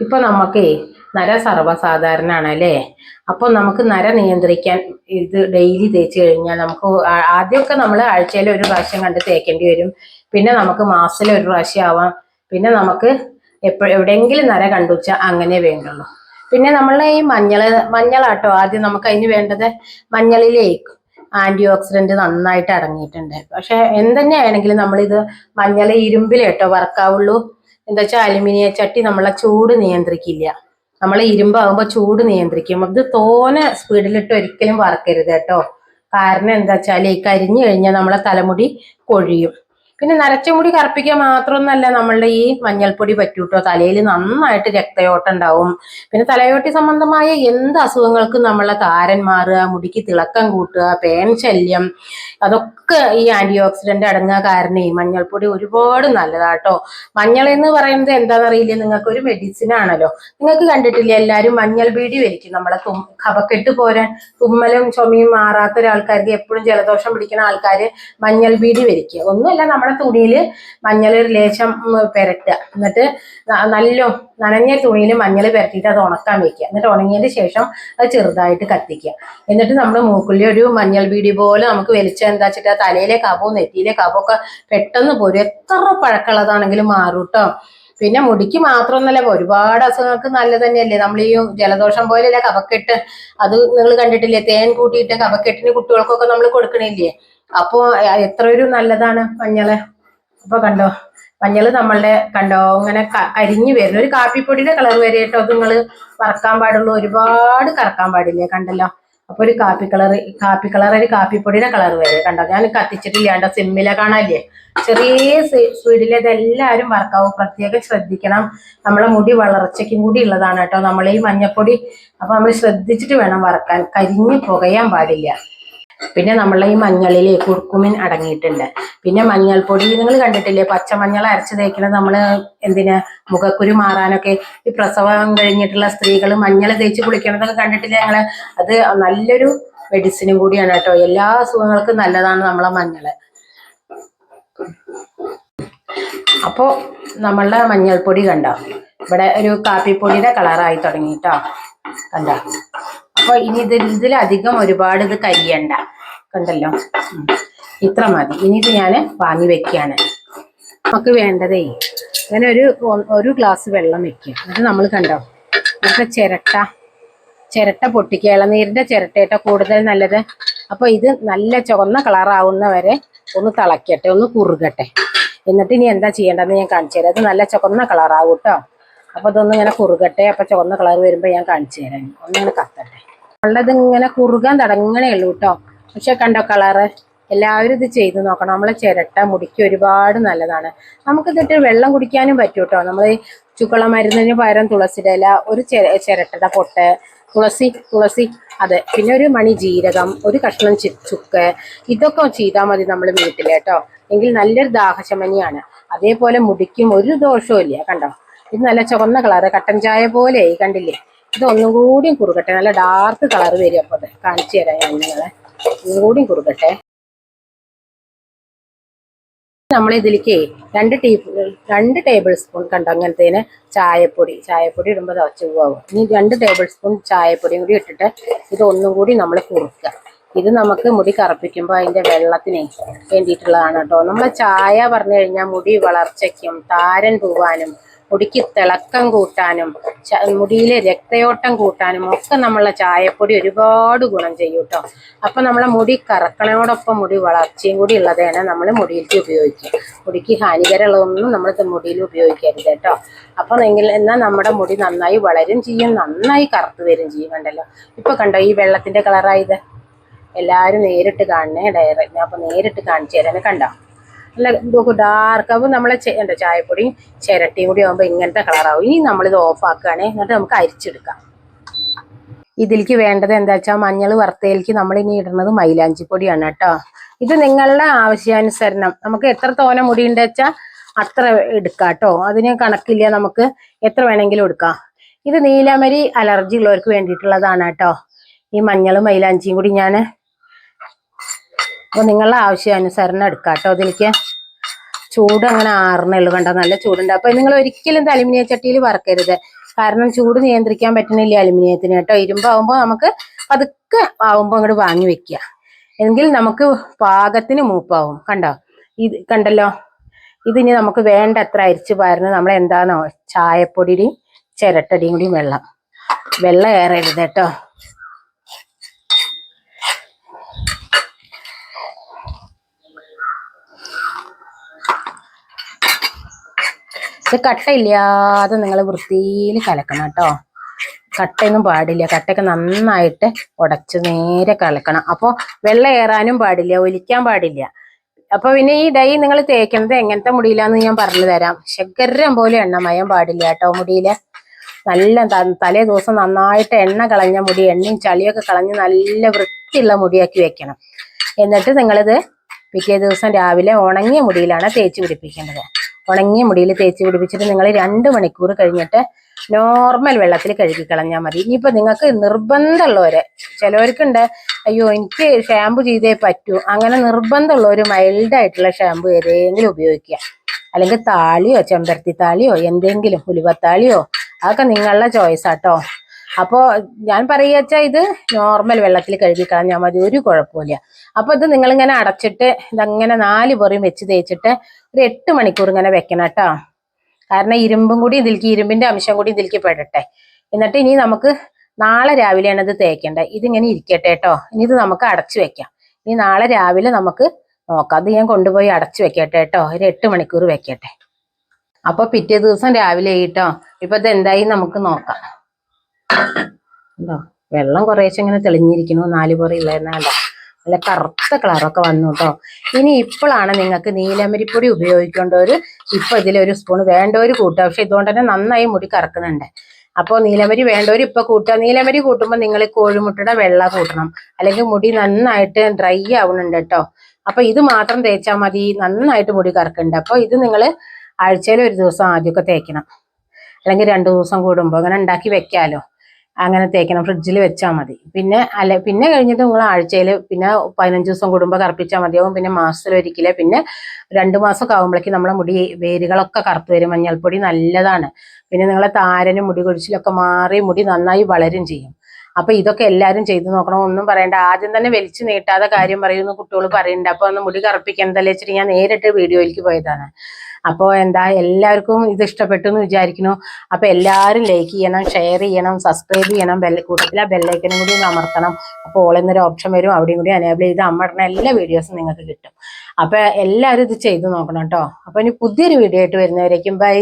ഇപ്പൊ നമുക്കേ നര സർവസാധാരണ അല്ലേ അപ്പൊ നമുക്ക് നര നിയന്ത്രിക്കാൻ ഇത് ഡെയിലി തേച്ച് കഴിഞ്ഞാൽ നമുക്ക് ആദ്യമൊക്കെ നമ്മൾ ആഴ്ചയിൽ ഒരു പ്രാവശ്യം കണ്ട് തേക്കേണ്ടി വരും. പിന്നെ നമുക്ക് മാസത്തിൽ ഒരു പ്രാവശ്യം ആവാം. പിന്നെ നമുക്ക് എപ്പോഴും എവിടെയെങ്കിലും നര കണ്ടുവച്ചാൽ അങ്ങനെ വേണ്ടുള്ളൂ. പിന്നെ നമ്മളെ ഈ മഞ്ഞൾ മഞ്ഞളാട്ടോ ആദ്യം നമുക്ക് അതിന് വേണ്ടത് മഞ്ഞളിലേക്ക് ആന്റി ഓക്സിഡന്റ് നന്നായിട്ട് അടങ്ങിയിട്ടുണ്ട് പക്ഷെ ആണെങ്കിലും നമ്മളിത് മഞ്ഞൾ ഇരുമ്പിലേട്ടോ വറക്കാവുള്ളൂ. എന്താ വെച്ചാൽ അലുമിനിയ ചട്ടി നമ്മളെ ചൂട് നിയന്ത്രിക്കില്ല. നമ്മൾ ഇരുമ്പാകുമ്പോൾ ചൂട് നിയന്ത്രിക്കും. അത് തോനെ സ്പീഡിലിട്ട് ഒരിക്കലും വറക്കരുത് കേട്ടോ. കാരണം എന്താ വെച്ചാൽ ഈ കരിഞ്ഞു കഴിഞ്ഞാൽ നമ്മളെ തലമുടി കൊഴിയും. പിന്നെ നരച്ച മുടി കറുപ്പിക്കാൻ മാത്രമൊന്നല്ല നമ്മളുടെ ഈ മഞ്ഞൾപ്പൊടി പറ്റൂട്ടോ? തലയിൽ നന്നായിട്ട് രക്തയോട്ടം ഉണ്ടാവും. പിന്നെ തലയോട്ടി സംബന്ധമായ എന്ത് അസുഖങ്ങൾക്കും നമ്മളെ താരൻ മാറുക മുടിക്ക് തിളക്കം കൂട്ടുക പേൻ ശല്യം അതൊക്കെ ഈ ആന്റി ഓക്സിഡന്റ് അടങ്ങുക ഈ മഞ്ഞൾപ്പൊടി ഒരുപാട് നല്ലതാട്ടോ. മഞ്ഞൾ എന്ന് പറയുന്നത് എന്താണെന്നറിയില്ല നിങ്ങൾക്ക് ഒരു മെഡിസിൻ ആണല്ലോ. നിങ്ങൾക്ക് കണ്ടിട്ടില്ല? എല്ലാവരും മഞ്ഞൾ ബീഡി വലിക്കും. നമ്മളെ തും കഫക്കെട്ട് പോരാൻ തുമ്മലും ചുമയും മാറാത്ത ഒരാൾക്കാർക്ക് എപ്പോഴും ജലദോഷം പിടിക്കുന്ന ആൾക്കാർ മഞ്ഞൾ ബീഡി വലിക്കുക. ഒന്നുമല്ല നമ്മുടെ തുണിയിൽ മഞ്ഞൾ ലേശം പെരട്ടുക. എന്നിട്ട് നല്ല നനഞ്ഞ തുണിയിൽ മഞ്ഞൾ പെരട്ടിയിട്ട് അത് ഉണക്കാൻ വെക്കുക. എന്നിട്ട് ഉണങ്ങിയതിന് ശേഷം അത് ചെറുതായിട്ട് കത്തിക്കുക. എന്നിട്ട് നമ്മൾ മൂക്കുള്ളി ഒരു മഞ്ഞൾ ബീഡി പോലെ നമുക്ക് വലിച്ച എന്താ വെച്ചിട്ട് തലയിലെ കപവും നെറ്റിയിലെ കപവും ഒക്കെ പെട്ടെന്ന് പോരും. എത്ര പഴക്കമുള്ളതാണെങ്കിലും മാറും കേട്ടോ പിന്നെ മുടിക്ക് മാത്രം മാത്രമൊന്നല്ല ഒരുപാട് അസുഖങ്ങൾക്ക് നല്ലത് തന്നെയല്ലേ. നമ്മൾ ഈ ജലദോഷം പോലെയല്ലേ കഫക്കെട്ട് അത് നിങ്ങൾ കണ്ടിട്ടില്ലേ? തേൻ കൂട്ടിയിട്ട് കഫക്കെട്ടിന് കുട്ടികൾക്കൊക്കെ നമ്മൾ കൊടുക്കണില്ലേ? അപ്പോ ഒരു നല്ലതാണ് മഞ്ഞൾ. അപ്പൊ കണ്ടോ മഞ്ഞൾ നമ്മളുടെ കണ്ടോ ഇങ്ങനെ കരിഞ്ഞു വരുന്നു. ഒരു കാപ്പിപ്പൊടിയുടെ കളർ വരെ കേട്ടോ അത് നിങ്ങൾ വറക്കാൻ പാടുള്ളൂ. ഒരുപാട് കറക്കാൻ പാടില്ലേ കണ്ടല്ലോ? അപ്പൊ ഒരു കാപ്പി കളർ കാപ്പി കളർ ഒരു കാപ്പിപ്പൊടിയുടെ കളർ വരെ കണ്ടോ? ഞാൻ കത്തിച്ചിട്ടില്ലാണ്ട് സിമ്മിലെ കാണാല്ലേ ചെറിയ സ്പീഡിൽ ഇതെല്ലാവരും വറക്കാവും. പ്രത്യേകം ശ്രദ്ധിക്കണം. നമ്മളെ മുടി വളർച്ചയ്ക്ക് മുടി ഉള്ളതാണ് കേട്ടോ നമ്മൾ ഈ മഞ്ഞപ്പൊടി. അപ്പൊ നമ്മൾ ശ്രദ്ധിച്ചിട്ട് വേണം വറക്കാൻ. കരിഞ്ഞു പുകയാൻ പാടില്ല. പിന്നെ നമ്മളെ ഈ മഞ്ഞളിൽ കുർക്കുമിൻ അടങ്ങിയിട്ടുണ്ട്. പിന്നെ മഞ്ഞൾപ്പൊടി നിങ്ങൾ കണ്ടിട്ടില്ലേ? പച്ചമഞ്ഞൾ അരച്ച് തേക്കുന്നത് നമ്മൾ എന്തിനാ? മുഖക്കുരു മാറാനൊക്കെ ഈ പ്രസവം കഴിഞ്ഞിട്ടുള്ള സ്ത്രീകൾ മഞ്ഞൾ തേച്ച് കുളിക്കണതൊക്കെ കണ്ടിട്ടില്ലേ ഞങ്ങൾ അത് നല്ലൊരു മെഡിസിനും കൂടിയാണ് കേട്ടോ. എല്ലാ അസുഖങ്ങൾക്കും നല്ലതാണ് നമ്മളെ മഞ്ഞൾ അപ്പോ നമ്മളുടെ മഞ്ഞൾപ്പൊടി കണ്ടോ? ഇവിടെ ഒരു കാപ്പിപ്പൊടിയുടെ കളറായി തുടങ്ങി കേട്ടോ. കണ്ടോ? അപ്പൊ ഇനി ഇത് ഇതിലധികം ഒരുപാട് ഇത് കരിയണ്ട. കണ്ടല്ലോ. ഇത്ര മതി. ഇനി ഇത് ഞാൻ വാങ്ങി വെക്കുകയാണ് നമുക്ക് വേണ്ടതേ. അങ്ങനെ ഒരു ഒരു ഗ്ലാസ് വെള്ളം വെക്കുക അത് നമ്മൾ കണ്ടോ? നമുക്ക് ചിരട്ട. ചിരട്ട പൊട്ടിക്കുക. ഇളനീരിന്റെ ചിരട്ടയിട്ട കൂടുതൽ നല്ലത്. അപ്പോൾ ഇത് നല്ല ചുവന്ന കളറാവുന്ന വരെ ഒന്ന് തിളക്കട്ടെ. ഒന്ന് കുറുകട്ടെ. എന്നിട്ട് ഇനി എന്താ ചെയ്യേണ്ടതെന്ന് ഞാൻ കാണിച്ചു തരാം. അത് നല്ല ചുവന്ന കളറാവും കേട്ടോ. അപ്പോൾ അതൊന്ന് ഇങ്ങനെ കുറുകട്ടെ. അപ്പോൾ ചുവന്ന കളർ വരുമ്പോൾ ഞാൻ കാണിച്ചു തരാം. ഒന്നിങ്ങനെ കത്തട്ടെ. ഉള്ളത് ഇങ്ങനെ കുറുകാൻ തുടങ്ങണേ ഉള്ളൂ കേട്ടോ പക്ഷെ കണ്ടോ കളറ്? എല്ലാവരും ഇത് ചെയ്ത് നോക്കണം. നമ്മളെ ചിരട്ട മുടിക്ക് ഒരുപാട് നല്ലതാണ്. നമുക്ക് ഇതിട്ട് വെള്ളം കുടിക്കാനും പറ്റും കേട്ടോ നമ്മൾ ഈ ചുക്കുള്ള മരുന്നിന് പകരം തുളസിയുടെ ഇല ഒരു ചിരട്ടയുടെ പൊട്ട് തുളസി തുളസി അതെ. പിന്നെ ഒരു മണി ജീരകം ഒരു കഷ്ണം ചുക്ക് ഇതൊക്കെ ചെയ്താൽ മതി നമ്മൾ വീട്ടിൽ കേട്ടോ എങ്കിൽ നല്ലൊരു ദാഹശമനിയാണ്. അതേപോലെ മുടിക്കും ഒരു ദോഷവും ഇല്ല കണ്ടോ? ഇത് നല്ല ചുവന്ന കളറ്. കട്ടൻ ചായ പോലെ കണ്ടില്ലേ? ഇത് ഒന്നും കൂടിയും കുറുകട്ടെ. നല്ല ഡാർക്ക് കളർ വരും അപ്പോൾ കാണിച്ചു തരാം ഞാൻ നിങ്ങളെ. ഒന്നും കൂടിയും കുറുകട്ടെ. നമ്മൾ ഇതിലേക്ക് രണ്ട് ടീ രണ്ട് ടേബിൾ സ്പൂൺ കണ്ടോ അങ്ങനത്തേന് ചായപ്പൊടി. ചായപ്പൊടി ഇടുമ്പോൾ തിളച്ച് പോകും ഇനി രണ്ട് ടേബിൾ സ്പൂൺ ചായപ്പൊടിയും കൂടി ഇട്ടിട്ട് ഇത് ഒന്നും കൂടി നമ്മൾ കുറുക്കുക. ഇത് നമുക്ക് മുടി കറുപ്പിക്കുമ്പോൾ അതിന്റെ വെള്ളത്തിന് വേണ്ടിയിട്ടുള്ളതാണ് കേട്ടോ. നമ്മളെ ചായ പറഞ്ഞു കഴിഞ്ഞാൽ മുടി വളർച്ചയ്ക്കും താരൻ പോവാനും മുടിക്ക് തിളക്കം കൂട്ടാനും മുടിയിലെ രക്തയോട്ടം കൂട്ടാനും ഒക്കെ നമ്മളെ ചായപ്പൊടി ഒരുപാട് ഗുണം ചെയ്യും കേട്ടോ. അപ്പൊ നമ്മളെ മുടി കറക്കണയോടൊപ്പം മുടി വളർച്ചയും കൂടി ഉള്ളതാണ് നമ്മൾ മുടിയിലേക്ക് ഉപയോഗിക്കുക. മുടിക്ക് ഹാനികരമുള്ളതൊന്നും നമ്മൾ മുടിയിൽ ഉപയോഗിക്കരുത് കേട്ടോ. അപ്പൊ എങ്കിൽ എന്നാൽ നമ്മുടെ മുടി നന്നായി വളരും ചെയ്യും നന്നായി കറുത്തു വരും ചെയ്യും കണ്ടല്ലോ. ഇപ്പൊ കണ്ടോ ഈ വെള്ളത്തിന്റെ കളറായത് എല്ലാവരും നേരിട്ട് കാണണേ ഡയറക്റ്റ് ഞാൻ അപ്പൊ നേരിട്ട് കാണിച്ചു തരാനെ കണ്ടോ? നല്ല എന്തോ ഡാർക്ക് അപ്പോൾ നമ്മളെ എന്താ ചായപ്പൊടിയും ചിരട്ടിയും കൂടി ആകുമ്പോൾ ഇങ്ങനത്തെ കളറാവും ഇനി നമ്മളിത് ഓഫ് ആക്കുകയാണെ. എന്നിട്ട് നമുക്ക് അരിച്ചെടുക്കാം. ഇതിലേക്ക് വേണ്ടത് എന്താ വെച്ചാൽ മഞ്ഞൾ വറുത്തയിലേക്ക് നമ്മൾ ഇനി ഇടുന്നത് മൈലാഞ്ചി പൊടിയാണ് കേട്ടോ. ഇത് നിങ്ങളുടെ ആവശ്യാനുസരണം. നമുക്ക് എത്ര തോന മുടി ഉണ്ട് വെച്ചാൽ അത്ര എടുക്കാം കേട്ടോ. അതിന് കണക്കില്ല നമുക്ക് എത്ര വേണമെങ്കിലും എടുക്കാം. ഇത് നീലമരി അലർജി ഉള്ളവർക്ക് വേണ്ടിയിട്ടുള്ളതാണ് കേട്ടോ. ഈ മഞ്ഞളും മൈലാഞ്ചിയും കൂടി ഞാൻ അപ്പോൾ നിങ്ങളുടെ ആവശ്യാനുസരണം എടുക്കാം കേട്ടോ. അതിലേക്ക് ചൂട് അങ്ങനെ ആറിനുള്ളൂ കണ്ടോ? നല്ല ചൂടുണ്ട്. അപ്പോൾ നിങ്ങൾ ഒരിക്കലും അലുമിനിയം ചട്ടിയിൽ വറക്കരുത്. കാരണം ചൂട് നിയന്ത്രിക്കാൻ പറ്റുന്നില്ല അലുമിനിയത്തിന് കേട്ടോ. ഇരുമ്പാവുമ്പോൾ നമുക്ക് പതുക്കെ ആവുമ്പോൾ അങ്ങോട്ട് വാങ്ങി വെക്കുക. എങ്കിൽ നമുക്ക് പാകത്തിന് മൂപ്പാവും. കണ്ടോ? ഇത് കണ്ടല്ലോ? ഇതിനി നമുക്ക് വേണ്ട എത്ര അരിച്ച് പാരുന്ന നമ്മൾ എന്താണോ ചായപ്പൊടിയുടെയും ചിരട്ടടിയും കൂടി വെള്ളം. വെള്ളം ഏറരുത് കേട്ടോ. ഇത് കട്ടയില്ലാതെ നിങ്ങൾ വൃത്തിയിൽ കലക്കണം കേട്ടോ. കട്ടയൊന്നും പാടില്ല. കട്ടയൊക്കെ നന്നായിട്ട് ഉടച്ച് നേരെ കലക്കണം. അപ്പോൾ വെള്ളം ഏറാനും പാടില്ല ഒലിക്കാൻ പാടില്ല. അപ്പൊ പിന്നെ ഈ ഡൈ നിങ്ങൾ തേക്കുന്നത് എങ്ങനത്തെ മുടിയിലാന്ന് ഞാൻ പറഞ്ഞു തരാം. ശകരം പോലെ എണ്ണമയം പാടില്ല കേട്ടോ മുടിയിൽ. നല്ല തലേ ദിവസം നന്നായിട്ട് എണ്ണ കളഞ്ഞ മുടി എണ്ണയും ചളിയൊക്കെ കളഞ്ഞ് നല്ല വൃത്തിയുള്ള മുടിയാക്കി വെക്കണം. എന്നിട്ട് നിങ്ങളിത് പിറ്റേ ദിവസം രാവിലെ ഉണങ്ങിയ മുടിയിലാണ് തേച്ച് പിടിപ്പിക്കേണ്ടത്. ഉണങ്ങിയ മുടിയിൽ തേച്ച് പിടിപ്പിച്ചിട്ട് നിങ്ങൾ രണ്ട് മണിക്കൂർ കഴിഞ്ഞിട്ട് നോർമൽ വെള്ളത്തിൽ കഴുകി കളഞ്ഞാൽ മതി. ഇനിയിപ്പോൾ നിങ്ങൾക്ക് നിർബന്ധമുള്ളവരെ ചിലവർക്കുണ്ട് അയ്യോ എനിക്ക് ഷാമ്പു ചെയ്തേ പറ്റൂ. അങ്ങനെ നിർബന്ധമുള്ളവർ മൈൽഡായിട്ടുള്ള ഷാമ്പു ഏതെങ്കിലും ഉപയോഗിക്കുക. അല്ലെങ്കിൽ താളിയോ ചെമ്പരത്തി താളിയോ എന്തെങ്കിലും ഉലുവത്താളിയോ അതൊക്കെ നിങ്ങളുടെ ചോയ്സ് ആട്ടോ. അപ്പോൾ ഞാൻ പറയുകച്ചാൽ ഇത് നോർമൽ വെള്ളത്തിൽ കഴുകി കളഞ്ഞാൽ മതി ഒരു കുഴപ്പമില്ല. അപ്പോൾ ഇത് നിങ്ങളിങ്ങനെ അടച്ചിട്ട് ഇതങ്ങനെ നാല് പൊറിയും വെച്ച് തേച്ചിട്ട് ഒരു എട്ട് മണിക്കൂർ ഇങ്ങനെ വെക്കണം കേട്ടോ. കാരണം ഇരുമ്പും കൂടി ഇതിലേക്ക് ഇരുമ്പിന്റെ അംശം കൂടി ഇതിലേക്ക് പെടട്ടെ. എന്നിട്ട് ഇനി നമുക്ക് നാളെ രാവിലെയാണ് ഇത് തേക്കേണ്ടത്. ഇതിങ്ങനെ ഇരിക്കട്ടെ കേട്ടോ. ഇനി ഇത് നമുക്ക് അടച്ചു വെക്കാം. ഇനി നാളെ രാവിലെ നമുക്ക് നോക്കാം. അത് ഞാൻ കൊണ്ടുപോയി അടച്ചു വെക്കട്ടെ കേട്ടോ. ഒരു എട്ട് മണിക്കൂർ വെക്കട്ടെ. അപ്പൊ പിറ്റേ ദിവസം രാവിലെ കേട്ടോ. ഇപ്പൊ ഇത് എന്തായി നമുക്ക് നോക്കാം. ഉണ്ടോ വെള്ളം കുറേശ്ശെ ഇങ്ങനെ തെളിഞ്ഞിരിക്കുന്നു നാല് പൊറി കണ്ടോ? നല്ല കറുത്ത കളറൊക്കെ വന്നു കേട്ടോ ഇനി ഇപ്പോഴാണ് നിങ്ങൾക്ക് നീലമരിപ്പൊടി ഉപയോഗിക്കേണ്ടവർ ഇപ്പൊ ഇതിലൊരു സ്പൂൺ വേണ്ട ഒരു കൂട്ടുക. പക്ഷെ ഇതുകൊണ്ട് തന്നെ നന്നായി മുടി കറക്കുന്നുണ്ട്. അപ്പോൾ നീലമരി വേണ്ടവർ ഇപ്പൊ കൂട്ടുക. നീലമരി കൂട്ടുമ്പോൾ നിങ്ങൾ കോഴിമുട്ടയുടെ വെള്ള കൂട്ടണം. അല്ലെങ്കിൽ മുടി നന്നായിട്ട് ഡ്രൈ ആവുന്നുണ്ട് കേട്ടോ അപ്പൊ ഇത് മാത്രം തേച്ചാൽ മതി. നന്നായിട്ട് മുടി കറക്കുന്നുണ്ട്. അപ്പോൾ ഇത് നിങ്ങൾ ആഴ്ചയിൽ ഒരു ദിവസം ആദ്യമൊക്കെ തേക്കണം. അല്ലെങ്കിൽ രണ്ട് ദിവസം കൂടുമ്പോൾ അങ്ങനെ ഉണ്ടാക്കി വെക്കാലോ. അങ്ങനെ തേക്കണം ഫ്രിഡ്ജിൽ വെച്ചാൽ മതി. പിന്നെ അല്ല പിന്നെ കഴിഞ്ഞിട്ട് നിങ്ങൾ ആഴ്ചയിൽ പിന്നെ പതിനഞ്ച് ദിവസം കൂടുമ്പോൾ കറുപ്പിച്ചാൽ മതിയാവും. പിന്നെ മാസത്തിൽ ഒരിക്കലേ പിന്നെ രണ്ട് മാസമൊക്കെ ആകുമ്പോഴേക്കും നമ്മളെ മുടി വേരുകളൊക്കെ കറുത്ത് വരും. മഞ്ഞൾപ്പൊടി നല്ലതാണ്. പിന്നെ നിങ്ങളെ താരനും മുടി കൊഴിച്ചിലൊക്കെ മാറി മുടി നന്നായി വളരും ചെയ്യും. അപ്പൊ ഇതൊക്കെ എല്ലാവരും ചെയ്തു നോക്കണം. ഒന്നും പറയണ്ട. ആദ്യം തന്നെ വലിച്ചു നീട്ടാതെ കാര്യം പറയുന്നു കുട്ടികൾ പറയുന്നുണ്ട്. അപ്പൊ ഒന്ന് മുടി കറുപ്പിക്കണ്ടല്ലേ? വെച്ചിട്ട് ഞാൻ നേരിട്ട് വീഡിയോയിലേക്ക് പോയതാണ്. അപ്പോൾ എന്താ എല്ലാവർക്കും ഇത് ഇഷ്ടപ്പെട്ടു എന്ന് വിചാരിക്കുന്നു. അപ്പോൾ എല്ലാവരും ലൈക്ക് ചെയ്യണം ഷെയർ ചെയ്യണം സബ്സ്ക്രൈബ് ചെയ്യണം ബെൽ കൂട്ടത്തിൽ ആ ബെല്ലൈക്കനും കൂടി അമർത്തണം. അപ്പോൾ ഓളെന്നൊരു ഓപ്ഷൻ വരും അവിടെയും കൂടി അനേബിൾ ചെയ്ത് അമ്മടണ എല്ലാ വീഡിയോസും നിങ്ങൾക്ക് കിട്ടും. അപ്പോൾ എല്ലാവരും ഇത് ചെയ്തു നോക്കണം കേട്ടോ. അപ്പോൾ ഇനി പുതിയൊരു വീഡിയോ ആയിട്ട് വരുന്നവരേക്കും ബൈ